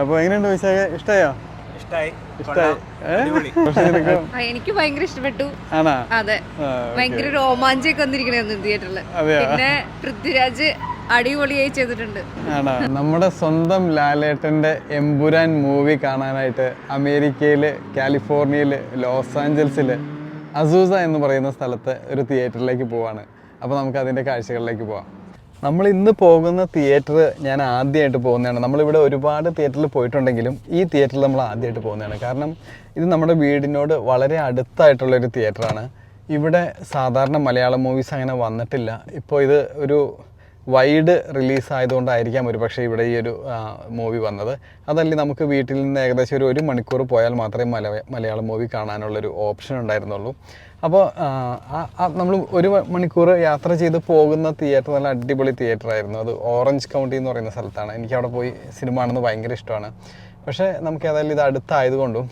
അപ്പോൾ എങ്ങനെയുണ്ട് വിശാഖ ഇഷ്ടായോ? ഇഷ്ടമായി എനിക്ക് ഭയങ്കര ഇഷ്ടപ്പെട്ടു. ആണാ? അതെ. ഭയങ്കര രോമാഞ്ചൊക്കെ വന്നിരിക്കണായിരുന്നു തിയേറ്ററിൽ പിന്നെ പൃഥ്വിരാജ് അടിപൊളിയായി ചെയ്തിട്ടുണ്ട്. ആണോ? നമ്മുടെ സ്വന്തം ലാലേട്ടന്റെ എംപുരാൻ മൂവി കാണാനായിട്ട് അമേരിക്കയിൽ കാലിഫോർണിയയിൽ ലോസ് ആഞ്ചൽസിൽ അസൂസ എന്ന് പറയുന്ന സ്ഥലത്ത് ഒരു തിയേറ്ററിലേക്ക് പോവാണ്. അപ്പോൾ നമുക്ക് അതിന്റെ കാഴ്ചകളിലേക്ക് പോവാം. നമ്മൾ ഇന്ന് പോകുന്ന തിയേറ്റർ ഞാൻ ആദ്യമായിട്ട് പോകുന്നതാണ്. നമ്മളിവിടെ ഒരുപാട് തിയേറ്ററിൽ പോയിട്ടുണ്ടെങ്കിലും ഈ തിയേറ്ററിൽ നമ്മൾ ആദ്യമായിട്ട് പോകുന്നതാണ്. കാരണം ഇത് നമ്മുടെ വീടിനോട് വളരെ അടുത്തായിട്ടുള്ളൊരു തിയേറ്ററാണ്. ഇവിടെ സാധാരണ മലയാളം മൂവീസ് അങ്ങനെ വന്നിട്ടില്ല. ഇപ്പോൾ ഇത് ഒരു വൈഡ് റിലീസ് ആയതുകൊണ്ടായിരിക്കാം ഒരു പക്ഷേ ഇവിടെ ഈ ഒരു മൂവി വന്നത്. അതല്ലേ നമുക്ക് വീട്ടിൽ നിന്ന് ഏകദേശം ഒരു ഒരു മണിക്കൂർ പോയാൽ മാത്രമേ മല മലയാളം മൂവി കാണാനുള്ളൊരു ഓപ്ഷൻ ഉണ്ടായിരുന്നുള്ളൂ. അപ്പോൾ നമ്മൾ ഒരു മണിക്കൂർ യാത്ര ചെയ്ത് പോകുന്ന തിയേറ്റർ നല്ല അടിപൊളി തിയേറ്റർ ആയിരുന്നു അത് ഓറഞ്ച് കൗണ്ടി എന്ന് പറയുന്ന സ്ഥലത്താണ്. എനിക്ക് അവിടെ പോയി സിനിമ കാണുന്നത് ഭയങ്കര ഇഷ്ടമാണ്. പക്ഷേ നമുക്ക് ഏതായാലും ഇത് അടുത്തായതുകൊണ്ടും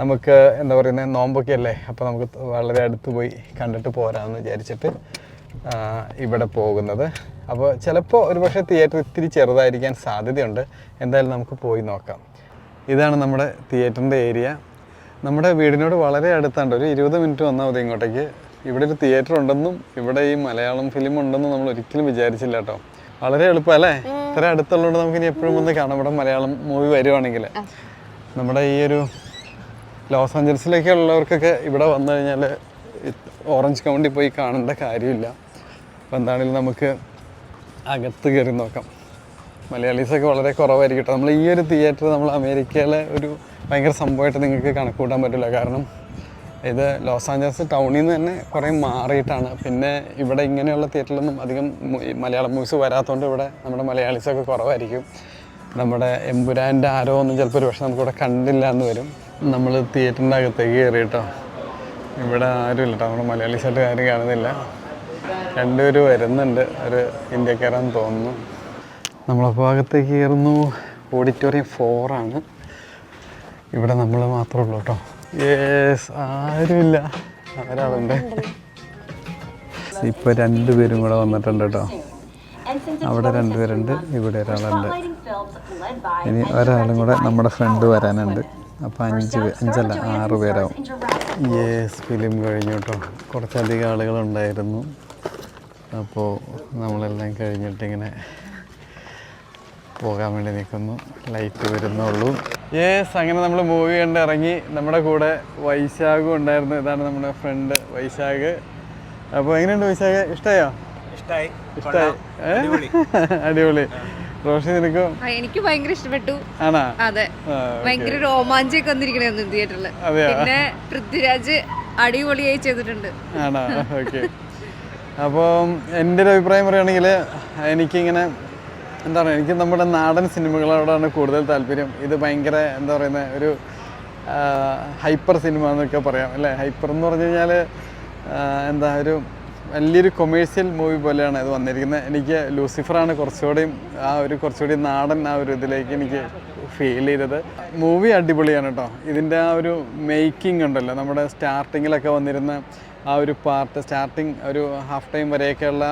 നമുക്ക് എന്താ പറയുന്നത് നോമ്പൊക്കെ അല്ലേ അപ്പോൾ നമുക്ക് വളരെ അടുത്ത് പോയി കണ്ടിട്ട് പോരാമെന്ന് വിചാരിച്ചിട്ട് ഇവിടെ പോകുന്നത്. അപ്പോൾ ചിലപ്പോൾ ഒരുപക്ഷെ തിയേറ്റർ ഇത്തിരി ചെറുതായിരിക്കാൻ സാധ്യതയുണ്ട്. എന്തായാലും നമുക്ക് പോയി നോക്കാം. ഇതാണ് നമ്മുടെ തിയേറ്ററിന്റെ ഏരിയ നമ്മുടെ വീടിനോട് വളരെ അടുത്താണ്ട് ഒരു ഇരുപത് മിനിറ്റ് വന്നാൽ മതി ഇങ്ങോട്ടേക്ക്. ഇവിടെ ഒരു തിയേറ്റർ ഉണ്ടെന്നും ഇവിടെ ഈ മലയാളം ഫിലിം ഉണ്ടെന്നും നമ്മൾ ഒരിക്കലും വിചാരിച്ചില്ല കേട്ടോ. വളരെ എളുപ്പമല്ലേ ഇത്ര അടുത്തുള്ളതുകൊണ്ട് നമുക്ക് ഇനി എപ്പോഴും വന്ന് കാണാം. ഇവിടെ മലയാളം മൂവി വരുവാണെങ്കിൽ. നമ്മുടെ ഈ ഒരു ലോസ് ആഞ്ചൽസിലൊക്കെ ഉള്ളവർക്കൊക്കെ ഇവിടെ വന്നു കഴിഞ്ഞാൽ ഓറഞ്ച് കൗണ്ടി പോയി കാണേണ്ട കാര്യമില്ല. അപ്പോൾ എന്താണെങ്കിലും നമുക്ക് അകത്ത് കയറി നോക്കാം. മലയാളീസൊക്കെ വളരെ കുറവായിരിക്കും കേട്ടോ നമ്മൾ ഈ ഒരു തിയേറ്റർ നമ്മൾ അമേരിക്കയിലെ ഒരു ഭയങ്കര സംഭവമായിട്ട് നിങ്ങൾക്ക് കണക്ക് കൂട്ടാൻ പറ്റില്ല. കാരണം ഇത് ലോസ് ആഞ്ചലസ് ടൗണിൽ നിന്ന് തന്നെ കുറേ മാറിയിട്ടാണ്. പിന്നെ ഇവിടെ ഇങ്ങനെയുള്ള തിയേറ്ററിലൊന്നും അധികം മലയാളം മൂവീസ് വരാത്തതുകൊണ്ട് ഇവിടെ നമ്മുടെ മലയാളീസൊക്കെ കുറവായിരിക്കും. നമ്മുടെ എമ്പുരാന്റെ ആരോ ഒന്നും ചിലപ്പോൾ ഒരു പക്ഷേ നമുക്കിവിടെ കണ്ടില്ല എന്ന് വരും. നമ്മൾ തിയേറ്ററിന്റെ അകത്തേക്ക് കയറി കേട്ടോ ഇവിടെ ആരും ഇല്ല കേട്ടോ നമ്മുടെ മലയാളീസായിട്ട് ആരും കാണുന്നില്ല. രണ്ടുപേരും വരുന്നുണ്ട്. ഒരു ഇന്ത്യക്കാരാന്ന് തോന്നുന്നു. നമ്മളെ ഭാഗത്തേക്ക് കയറുന്നു. ഓഡിറ്റോറിയം ഫോറാണ് ഇവിടെ നമ്മൾ മാത്രമേ ഉള്ളൂ കേട്ടോ. യേസ് ആരുമില്ല. ഒരാളുണ്ട് ഇപ്പോൾ രണ്ടുപേരും കൂടെ വന്നിട്ടുണ്ട് കേട്ടോ. അവിടെ രണ്ടുപേരുണ്ട്. ഇവിടെ ഒരാളുണ്ട്. ഇനി ഒരാളും കൂടെ നമ്മുടെ ഫ്രണ്ട് വരാനുണ്ട്. അപ്പോൾ അഞ്ച് അഞ്ചല്ല ആറ് പേരാവും. യേസ് ഫിലിം കഴിഞ്ഞു കേട്ടോ. കുറച്ചധികം ആളുകളുണ്ടായിരുന്നു അപ്പോൾ നമ്മളെല്ലാം കഴിഞ്ഞിട്ടിങ്ങനെ പോകാൻ വേണ്ടി നിൽക്കുന്നു. ലൈറ്റ് വരുന്നുള്ളൂ. യേസ് അങ്ങനെ നമ്മൾ മൂവി കണ്ട് ഇറങ്ങി നമ്മുടെ കൂടെ വൈശാഖും ഉണ്ടായിരുന്നു. ഇതാണ് നമ്മുടെ ഫ്രണ്ട് വൈശാഖ്. അപ്പോൾ എങ്ങനെയുണ്ട് വൈശാഖ്? ഇഷ്ടമായോ ഇഷ്ടായി. ഇഷ്ടമായി അടിപൊളി. റോഷി നിനക്കും? എനിക്ക് ഭയങ്കര ഇഷ്ടപ്പെട്ടു. ആണോ? അതെ. ഭയങ്കര രോമാഞ്ചൊക്കെ വന്നിരിക്കണായിരുന്നു തിയേറ്ററിൽ പിന്നെ പൃഥ്വിരാജ് അടിപൊളിയായി ചെയ്തിട്ടുണ്ട്. ആണോ? ഓക്കെ. അപ്പം എന്റെ ഒരു അഭിപ്രായം പറയുകയാണെങ്കിൽ എനിക്കിങ്ങനെ എന്താ പറയുക എനിക്ക് നമ്മുടെ നാടൻ സിനിമകളോടാണ് കൂടുതൽ താല്പര്യം. ഇത് ഭയങ്കര എന്താ പറയുന്നത് ഒരു ഹൈപ്പർ സിനിമ എന്നൊക്കെ പറയാം അല്ലേ? ഹൈപ്പർ എന്ന് പറഞ്ഞു കഴിഞ്ഞാൽ എന്താ ഒരു വലിയൊരു കൊമേഴ്ഷ്യൽ മൂവി പോലെയാണ് ഇത് വന്നിരിക്കുന്നത്. എനിക്ക് ലൂസിഫറാണ് കുറച്ചുകൂടിയും ആ ഒരു കുറച്ചുകൂടി നാടൻ ആ ഒരു ഇതിലേക്ക് എനിക്ക് ഫീൽ ചെയ്തത്. മൂവി അടിപൊളിയാണ് കേട്ടോ. ഇതിന്റെ ആ ഒരു മേക്കിംഗ് ഉണ്ടല്ലോ. നമ്മുടെ സ്റ്റാർട്ടിങ്ങിലൊക്കെ വന്നിരുന്ന ആ ഒരു പാർട്ട് സ്റ്റാർട്ടിങ് ഒരു ഹാഫ് ടൈം വരെയൊക്കെയുള്ള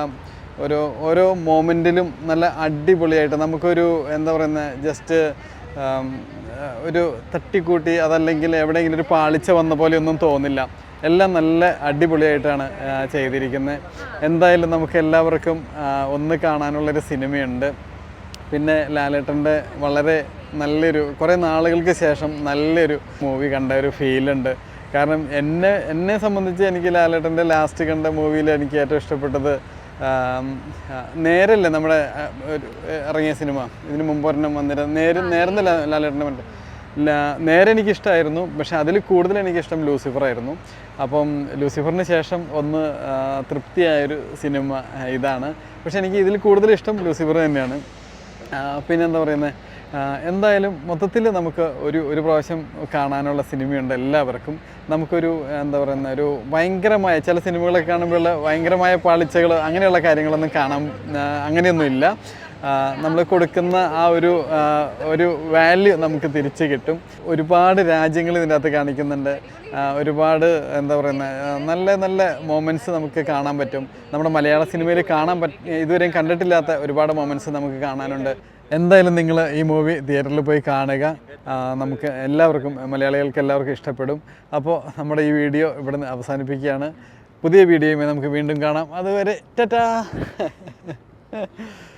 ഒരു ഓരോ മോമെന്റിലും നല്ല അടിപൊളിയായിട്ട് നമുക്കൊരു എന്താ പറയുന്നത് ജസ്റ്റ് ഒരു തട്ടിക്കൂട്ടി അതല്ലെങ്കിൽ എവിടെയെങ്കിലും ഒരു പാളിച്ച വന്ന പോലെ ഒന്നും തോന്നില്ല. എല്ലാം നല്ല അടിപൊളിയായിട്ടാണ് ചെയ്തിരിക്കുന്നത് എന്തായാലും നമുക്ക് എല്ലാവർക്കും ഒന്ന് കാണാനുള്ളൊരു സിനിമയുണ്ട്. പിന്നെ ലാലേട്ടന്റെ വളരെ നല്ലൊരു കുറേ നാളുകൾക്ക് ശേഷം നല്ലൊരു മൂവി കണ്ട ഒരു ഫീലുണ്ട് കാരണം എന്നെ എന്നെ സംബന്ധിച്ച് എനിക്ക് ലാലേട്ടന്റെ ലാസ്റ്റ് കണ്ട മൂവിയിൽ എനിക്ക് ഏറ്റവും ഇഷ്ടപ്പെട്ടത് നേരല്ലേ നമ്മുടെ ഒരു ഇറങ്ങിയ സിനിമ ഇതിന് മുമ്പ് ഒരെണ്ണം വന്നിട്ട് നേര് നേർന്നല്ല ലാലേട്ടന്റെ മറ്റേ നേരെ എനിക്കിഷ്ടമായിരുന്നു പക്ഷെ അതിൽ കൂടുതൽ എനിക്കിഷ്ടം ലൂസിഫർ ആയിരുന്നു. അപ്പം ലൂസിഫറിന് ശേഷം ഒന്ന് തൃപ്തിയായൊരു സിനിമ ഇതാണ്. പക്ഷെ എനിക്ക് ഇതിൽ കൂടുതൽ ഇഷ്ടം ലൂസിഫർ തന്നെയാണ്. പിന്നെന്താ പറയുന്നത് എന്തായാലും മൊത്തത്തിൽ നമുക്ക് ഒരു ഒരു പ്രാവശ്യം കാണാനുള്ള സിനിമയുണ്ട് എല്ലാവർക്കും. നമുക്കൊരു എന്താ പറയുന്ന ഒരു ഭയങ്കരമായ ചില സിനിമകളൊക്കെ കാണുമ്പോഴുള്ള ഭയങ്കരമായ പാളിച്ചകൾ അങ്ങനെയുള്ള കാര്യങ്ങളൊന്നും കാണാൻ അങ്ങനെയൊന്നുമില്ല. നമ്മൾ കൊടുക്കുന്ന ആ ഒരു ഒരു വാല്യൂ നമുക്ക് തിരിച്ച് കിട്ടും. ഒരുപാട് രാജ്യങ്ങൾ ഇതിന്റെ അകത്ത് കാണിക്കുന്നുണ്ട് ഒരുപാട് എന്താ പറയുന്നത് നല്ല നല്ല മൊമെന്റ്സ് നമുക്ക് കാണാൻ പറ്റും. നമ്മുടെ മലയാള സിനിമയിൽ കാണാൻ പറ്റ ഇതുവരെയും കണ്ടിട്ടില്ലാത്ത ഒരുപാട് മൊമെന്റ്സ് നമുക്ക് കാണാനുണ്ട്. എന്തായാലും നിങ്ങൾ ഈ മൂവി തിയേറ്ററിൽ പോയി കാണുക. നമുക്ക് എല്ലാവർക്കും മലയാളികൾക്ക് എല്ലാവർക്കും ഇഷ്ടപ്പെടും. അപ്പോൾ നമ്മുടെ ഈ വീഡിയോ ഇവിടെ നിന്ന് അവസാനിപ്പിക്കുകയാണ്. പുതിയ വീഡിയോയുമായി നമുക്ക് വീണ്ടും കാണാം. അതുവരെ ടാറ്റാ!